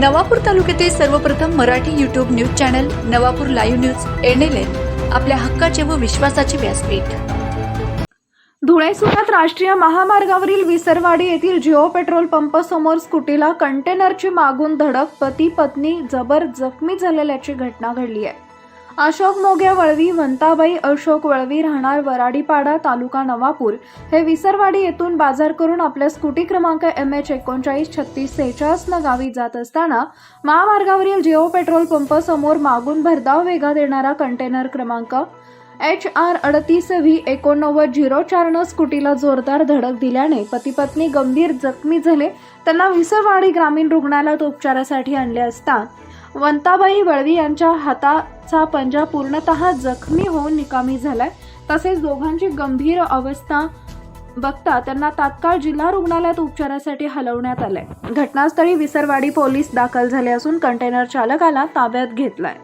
नवापूर तालुक्यातील सर्वप्रथम Marathi YouTube news channel Navapur live news NLN आपल्या हक्काचे व विश्वासाचे व्यासपीठ. धुळे सुरत राष्ट्रीय महामार्गावरील विसरवाडी येथील जिओ पेट्रोल पंप समोर स्कूटीला कंटेनरची मागून धडक पती पत्नी जबर जखमी झालेल्याची घटना घडली आहे. अशोक मोगे वळवी वंताबाई अशोक वळवी राहणार वराडीपाडा तालुका नवापूर. हे विसरवाडी येथून बाजार करून आपल्या स्कूटी क्रमांक एम एच एकोणचाळीस छत्तीस सेहेचाळीसनं गावी जात असताना महामार्गावरील जिओ पेट्रोल पंप समोर मागून भरधाव वेगात येणारा कंटेनर क्रमांक एच आर अडतीस व्ही एकोणनव्वद झिरो चारनं स्कूटीला जोरदार धडक दिल्याने पती पत्नी गंभीर जखमी झाले. त्यांना विसरवाडी ग्रामीण रुग्णालयात उपचारासाठी आणले असता वंताबाई वळवी यांच्या हाताचा पंजा पूर्णतः जखमी होऊन निकामी झालाय. तसेच दोघांची गंभीर अवस्था बघता त्यांना तात्काळ जिल्हा रुग्णालयात उपचारासाठी हलवण्यात आलंय. घटनास्थळी विसरवाडी पोलीस दाखल झाले असून कंटेनर चालकाला ताब्यात घेतलाय.